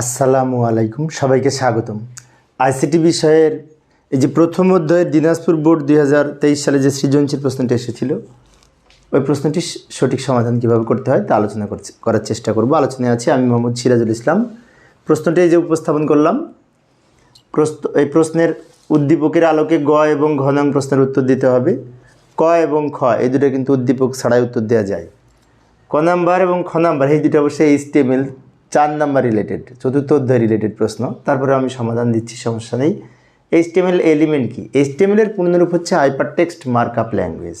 আসসালামু আলাইকুম, সবাইকে স্বাগতম। আইসিটি বিষয়ের এই যে প্রথম অধ্যায়ের দিনাজপুর বোর্ড দুই হাজার তেইশ সালে যে সৃজনশীল প্রশ্নটি এসেছিল, ওই প্রশ্নটি সঠিক সমাধান কীভাবে করতে হয় তা আলোচনা করার চেষ্টা করব। আলোচনায় আছি আমি মোহাম্মদ সিরাজুল ইসলাম। প্রশ্নটি যে উপস্থাপন করলাম এই প্রশ্নের উদ্দীপকের আলোকে গ এবং ঘ নং প্রশ্নের উত্তর দিতে হবে। ক এবং খ, এই দুটো কিন্তু উদ্দীপক ছাড়াই উত্তর দেওয়া যায়। ক নাম্বার এবং খ নাম্বার, এই দুটো অবশ্যই এইচটিএমএল চার নাম্বার রিলেটেড চতুর্থ অধ্যায় রিলেটেড প্রশ্ন। তারপরে আমি সমাধান দিচ্ছি, সমস্যা নেই। এইচটিএমএল এলিমেন্ট কি? এইচটিএমএল এর পূর্ণরূপ হচ্ছে হাইপার টেক্সট মার্কআপ ল্যাঙ্গুয়েজ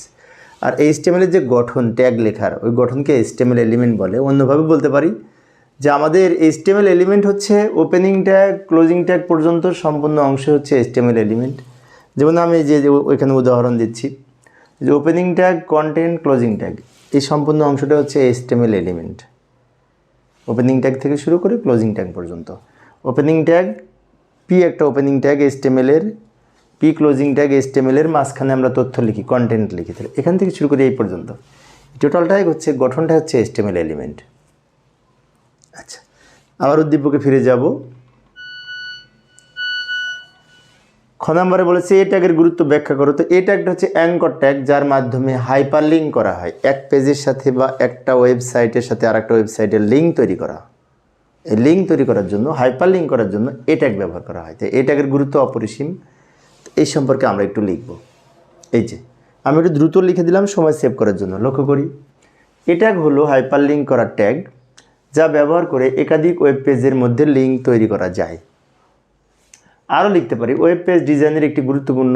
আর এইচটিএমএল এর যে গঠন ট্যাগ লেখার, ওই গঠনকে এইচটিএমএল এলিমেন্ট বলে। অন্যভাবে বলতে পারি যে আমাদের এইচটিএমএল এলিমেন্ট হচ্ছে ওপেনিং ট্যাগ ক্লোজিং ট্যাগ পর্যন্ত সম্পূর্ণ অংশ হচ্ছে এইচটিএমএল এলিমেন্ট যেমন আমি যে যে ওইখানে উদাহরণ দিচ্ছি। যে opening tag content closing tag এই সম্পূর্ণ অংশটা হচ্ছে এইচটিএমএল এলিমেন্ট ওপেনিং ট্যাগ থেকে শুরু করে ক্লোজিং ট্যাগ পর্যন্ত। ওপেনিং ট্যাগ পি একটা ওপেনিং ট্যাগ এস্টেমেলের পি ক্লোজিং ট্যাগ এস্টেমেলের মাঝখানে আমরা তথ্য লিখি কন্টেন্ট লিখি। তাহলে এখান থেকে শুরু করি এই পর্যন্ত। টোটালটাই হচ্ছে, গঠনটা হচ্ছে এস্টেমেল এলিমেন্ট আচ্ছা আবার উদ্দীপকে ফিরে যাব। খ নম্বরে বলেছে এ ট্যাগের গুরুত্ব ব্যাখ্যা করো। তো এ ট্যাগটা হচ্ছে অ্যাঙ্কর ট্যাগ যার মাধ্যমে হাইপার করা হয়। এক পেজের সাথে বা একটা ওয়েবসাইটের সাথে আর একটা ওয়েবসাইটের লিঙ্ক তৈরি করা। এই লিঙ্ক তৈরি করার জন্য হাইপার লিঙ্ক করার জন্য এ ট্যাগ ব্যবহার করা হয়। তো এ ট্যাগের গুরুত্ব অপরিসীম। এই সম্পর্কে আমরা একটু লিখব। এই যে, আমি একটু দ্রুত লিখে দিলাম, সময় সেভ করার জন্য। লক্ষ্য করি এ ট্যাগ হলো হাইপার লিঙ্ক করার ট্যাগ যা ব্যবহার করে একাধিক ওয়েব পেজের মধ্যে লিঙ্ক তৈরি করা যায়। আরও লিখতে পারি। ওয়েব পেজ ডিজাইনের একটি গুরুত্বপূর্ণ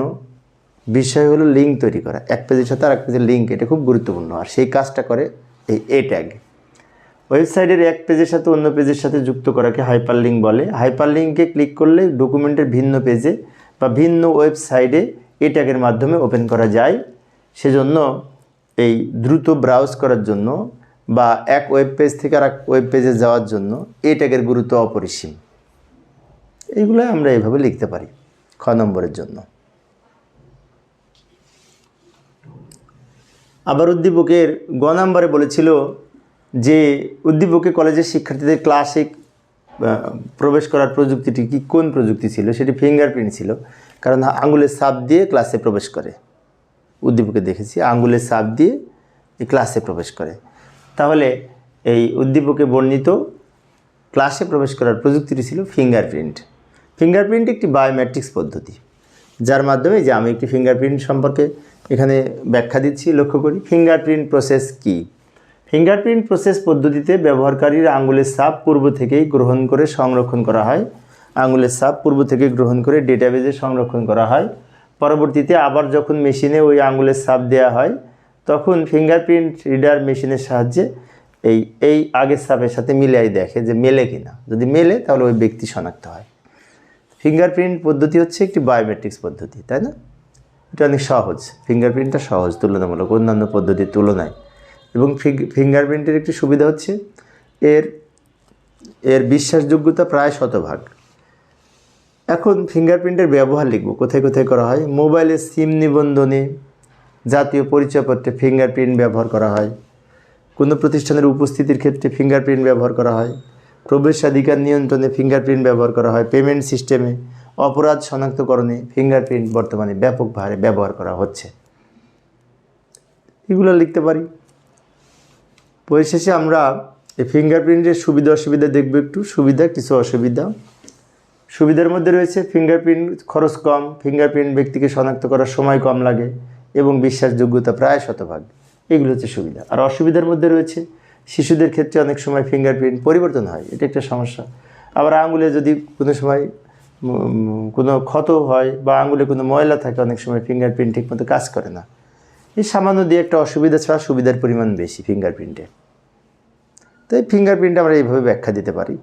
বিষয় হলো লিঙ্ক তৈরি করা। এক পেজের সাথে আর এক পেজের লিঙ্ক এটা খুব গুরুত্বপূর্ণ। আর সেই কাজটা করে এই এ ট্যাগ ওয়েবসাইটের এক পেজের সাথে অন্য পেজের সাথে যুক্ত করাকে হাইপার লিঙ্ক বলে। হাইপার লিঙ্কে ক্লিক করলে ডকুমেন্টের ভিন্ন পেজে বা ভিন্ন ওয়েবসাইটে এ ট্যাগের মাধ্যমে ওপেন করা যায়। সেজন্য এই দ্রুত ব্রাউজ করার জন্য বা এক ওয়েব পেজ থেকে আর এক ওয়েব পেজে যাওয়ার জন্য এ ট্যাগের গুরুত্ব অপরিসীম। এইগুলো আমরা এইভাবে লিখতে পারি, খ নম্বরের জন্য। আবার উদ্দীপকের গ নম্বরে বলেছিল যে উদ্দীপকে কলেজের শিক্ষার্থীদের ক্লাসে প্রবেশ করার প্রযুক্তিটি কি, কোন প্রযুক্তি ছিল? সেটি ফিঙ্গারপ্রিন্ট ছিল, কারণ আঙুলের সাপ দিয়ে ক্লাসে প্রবেশ করে। উদ্দীপকে দেখেছি আঙুলের সাপ দিয়ে ক্লাসে প্রবেশ করে। তাহলে এই উদ্দীপকে বর্ণিত ক্লাসে প্রবেশ করার প্রযুক্তিটি ছিল ফিঙ্গারপ্রিন্ট ফিঙ্গারপ্রিন্ট একটি বায়োমেট্রিক্স পদ্ধতি, যার মাধ্যমে যে আমি একটি ফিঙ্গারপ্রিন্ট সম্পর্কে এখানে ব্যাখ্যা দিচ্ছি, লক্ষ্য করি ফিঙ্গারপ্রিন্ট প্রসেস কি? ফিঙ্গারপ্রিন্ট প্রসেস পদ্ধতিতে ব্যবহারকারীর আঙুলের ছাপ পূর্ব থেকেই গ্রহণ করে সংরক্ষণ করা হয়। আঙুলের ছাপ পূর্ব থেকে গ্রহণ করে ডেটাবেজে সংরক্ষণ করা হয়। পরবর্তীতে আবার যখন মেশিনে ওই আঙুলের ছাপ দেওয়া হয়, তখন ফিঙ্গারপ্রিন্ট রিডার মেশিনের সাহায্যে এই এই আগের ছাপের সাথে মিলাই দেখে যে মেলে কিনা। যদি মেলে, তাহলে ওই ব্যক্তি শনাক্ত হয়। ফিঙ্গারপ্রিন্ট পদ্ধতি হচ্ছে একটি বায়োমেট্রিক্স পদ্ধতি, তাই না? এটা অনেক সহজ। ফিঙ্গারপ্রিন্টটা সহজ, তুলনামূলক অন্যান্য পদ্ধতির তুলনায়। এবং ফিঙ্গারপ্রিন্টের একটি সুবিধা হচ্ছে এর এর বিশ্বাসযোগ্যতা প্রায় শতভাগ। এখন ফিঙ্গারপ্রিন্টের ব্যবহার লিখব, কোথায় কোথায় করা হয়? মোবাইলের সিম নিবন্ধনে জাতীয় পরিচয়পত্রে ফিঙ্গারপ্রিন্ট ব্যবহার করা হয়। কোনো প্রতিষ্ঠানের উপস্থিতির ক্ষেত্রে ফিঙ্গারপ্রিন্ট ব্যবহার করা হয়। প্রবেশাধিকার নিয়ন্ত্রণে ফিঙ্গারপ্রিন্ট ব্যবহার করা হয়। পেমেন্ট সিস্টেমে অপরাধ শনাক্তকরণে ফিঙ্গারপ্রিন্ট বর্তমানে ব্যাপক হারে ব্যবহার করা হচ্ছে। এগুলো লিখতে পারি? পরিশেষে আমরা এই ফিঙ্গারপ্রিন্টের সুবিধা অসুবিধা দেখব একটু। সুবিধা, কিছু অসুবিধা। সুবিধার মধ্যে রয়েছে ফিঙ্গারপ্রিন্ট খরচ কম ফিঙ্গারপ্রিন্ট ব্যক্তিকে শনাক্ত করার সময় কম লাগে এবং বিশ্বাসযোগ্যতা প্রায় শতভাগ। এগুলো হচ্ছে সুবিধা। আর অসুবিধার মধ্যে রয়েছে শিশুদের ক্ষেত্রে অনেক সময় ফিঙ্গারপ্রিন্ট পরিবর্তন হয়, এটা একটা সমস্যা। আবার আঙুলে যদি কোনো সময় কোনো ক্ষত হয় বা আঙুলে কোনো ময়লা থাকে, অনেক সময় ফিঙ্গারপ্রিন্ট ঠিকমতো কাজ করে না। এই সামান্য দিয়ে একটা অসুবিধা ছাড়া সুবিধার পরিমাণ বেশি ফিঙ্গারপ্রিন্টে তো এই ফিঙ্গারপ্রিন্ট আমরা এইভাবে ব্যাখ্যা দিতে পারি।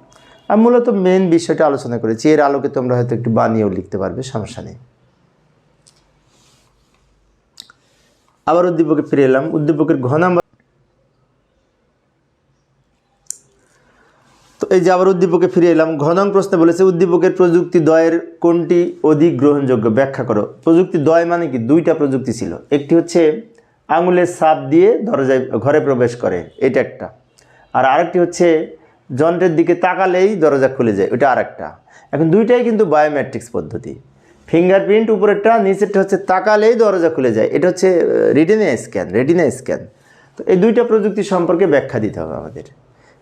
আমি মূলত মেন বিষয়টা আলোচনা করেছি, এর আলোকে তোমরা হয়তো একটু বানিয়েও লিখতে পারবে, সমস্যা নেই। আবার উদ্দীপকে ফিরে এলাম, উদ্দীপকের ঘ নাম্বার এই যে আবার উদ্দীপকে ফিরে এলাম, ঘনং প্রশ্নে বলেছে, উদ্দীপকের প্রযুক্তি দয়ের কোনটি অধিক গ্রহণযোগ্য ব্যাখ্যা করো। প্রযুক্তি দয় মানে কি? দুইটা প্রযুক্তি ছিল। একটি হচ্ছে আঙুলের সাপ দিয়ে দরজায়, ঘরে প্রবেশ করে, এটা একটা। আর আরেকটি হচ্ছে যন্ত্রের দিকে তাকালেই দরজা খুলে যায়, ওটা আরেকটা। এখন দুইটাই কিন্তু বায়োমেট্রিক্স পদ্ধতি। ফিঙ্গারপ্রিন্ট উপরেরটা, নিচেরটা হচ্ছে তাকালেই দরজা খুলে যায়, এটা হচ্ছে রেটিনা স্ক্যান রেটিনা স্ক্যান তো এই দুইটা প্রযুক্তি সম্পর্কে ব্যাখ্যা দিতে হবে আমাদের।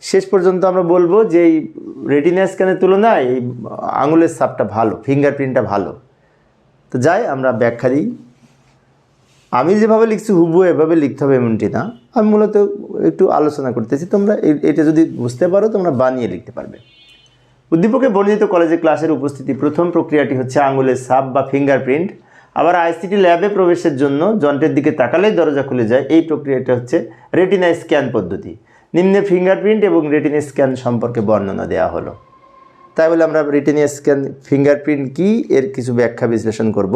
শেষ পর্যন্ত আমরা বলব যে এই রেটিনা স্ক্যানের তুলনায় এই আঙুলের সাপটা ভালো ফিঙ্গারপ্রিন্টটা ভালো। তো যাই, আমরা ব্যাখ্যা দিই। আমি যেভাবে লিখছি হুবু এভাবে লিখতে হবে এমনটি না। আমি মূলত একটু আলোচনা করতেছি। তোমরা এটা যদি বুঝতে পারো, তোমরা বানিয়ে লিখতে পারবে। উদ্দীপকে বর্ণিত কলেজে ক্লাসের উপস্থিতি প্রথম প্রক্রিয়াটি হচ্ছে আঙুলের সাপ বা ফিঙ্গারপ্রিন্ট আবার আইসিটি ল্যাবে প্রবেশের জন্য যন্ত্রের দিকে তাকালেই দরজা খুলে যায়। এই প্রক্রিয়াটা হচ্ছে রেটিনা স্ক্যান পদ্ধতি। নিম্নে ফিঙ্গারপ্রিন্ট এবং রেটিনা স্ক্যান সম্পর্কে বর্ণনা দেওয়া হলো। তাই বলে আমরা রেটিনা স্ক্যান ফিঙ্গারপ্রিন্ট কি, এর কিছু ব্যাখ্যা বিশ্লেষণ করব।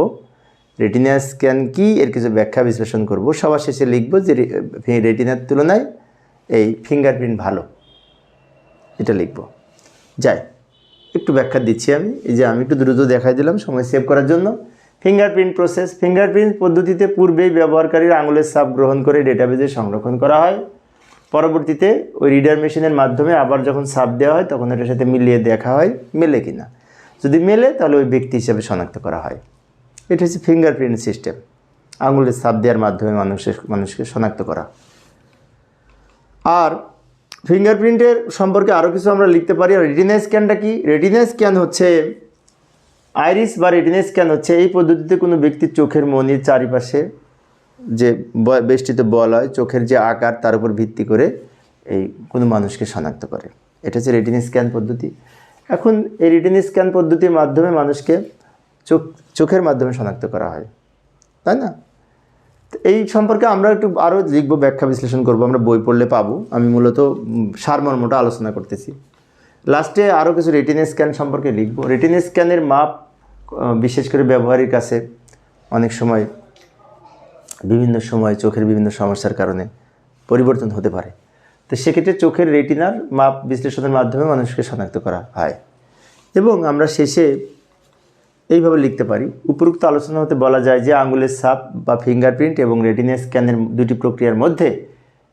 রেটিনা স্ক্যান কি, এর কিছু ব্যাখ্যা বিশ্লেষণ করব। সবার শেষে লিখব যে রেটিনার তুলনায় এই ফিঙ্গারপ্রিন্ট ভালো। এটা লিখব। যাই, একটু ব্যাখ্যা দিচ্ছি আমি। এই যে আমি একটু দ্রুত দেখাই দিলাম সময় সেভ করার জন্য। ফিঙ্গারপ্রিন্ট প্রসেস ফিঙ্গারপ্রিন্ট পদ্ধতিতে পূর্বেই ব্যবহারকারীর আঙুলের সাপ গ্রহণ করে ডেটাবেজে সংরক্ষণ করা হয়। পরবর্তীতে ওই রিডার মেশিনের মাধ্যমে আবার যখন সাপ দেওয়া হয়, তখন এটার সাথে মিলিয়ে দেখা হয়, মেলে কি না যদি মেলে, তাহলে ওই ব্যক্তি হিসাবে শনাক্ত করা হয়। এটা হচ্ছে ফিঙ্গারপ্রিন্ট সিস্টেম আঙুলের সাপ দেওয়ার মাধ্যমে মানুষের মানুষকে শনাক্ত করা। আর ফিঙ্গারপ্রিন্টের সম্পর্কে আরও কিছু আমরা লিখতে পারি। আর রেটিনা স্ক্যানটা কি? রেটিনা স্ক্যান হচ্ছে আইরিস বা রেটিনা স্ক্যান হচ্ছে এই পদ্ধতিতে কোনো ব্যক্তির চোখের মনির চারিপাশে যে বেষ্টিত বল হয়, চোখের যে আকার তার উপর ভিত্তি করে এই কোনো মানুষকে শনাক্ত করে। এটা হচ্ছে রেটিনা স্ক্যান পদ্ধতি। এখন এই রেটিনা স্ক্যান পদ্ধতির মাধ্যমে মানুষকে চোখ, চোখের মাধ্যমে শনাক্ত করা হয়। তাই না? এই সম্পর্কে আমরা একটু আরও লিখব, ব্যাখ্যা বিশ্লেষণ করব। আমরা বই পড়লে পাবো। আমি মূলত সারমর্মটা আলোচনা করতেছি। লাস্টে আরও কিছু রেটিনা স্ক্যান সম্পর্কে লিখব। রেটিনা স্ক্যানের মাপ বিশেষ করে ব্যবহারের কাছে অনেক সময় বিভিন্ন সময় চোখের বিভিন্ন সমস্যার কারণে পরিবর্তন হতে পারে। তো সেক্ষেত্রে চোখের রেটিনার মাপ বিশ্লেষণের মাধ্যমে মানুষকে শনাক্ত করা হয়। এবং আমরা শেষে এইভাবে লিখতে পারি, উপরোক্ত আলোচনা হতে বলা যায় যে আঙুলের সাপ বা ফিঙ্গারপ্রিন্ট এবং রেটিনা স্ক্যানের দুটি প্রক্রিয়ার মধ্যে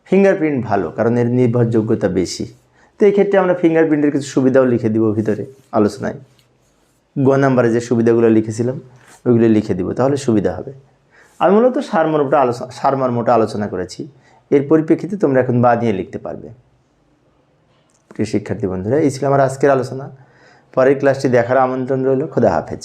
ফিঙ্গারপ্রিন্ট ভালো, কারণ এর নির্ভরযোগ্যতা বেশি। তো এই ক্ষেত্রে আমরা ফিঙ্গারপ্রিন্টের কিছু সুবিধাও লিখে দিব ভিতরে আলোচনায়। গ নাম্বারে যে সুবিধাগুলো লিখেছিলাম ওইগুলো লিখে দিব, তাহলে সুবিধা হবে। আমি মূলত সারমর্মটা আলোচনা সারমর্মটা আলোচনা করেছি। এর পরিপ্রেক্ষিতে তোমরা এখন বানিয়ে লিখতে পারবে। প্রিয় শিক্ষার্থী বন্ধুরা, এই ছিল আমার আজকের আলোচনা। পরের ক্লাসটি দেখার আমন্ত্রণ রইল। খোদা হাফেজ।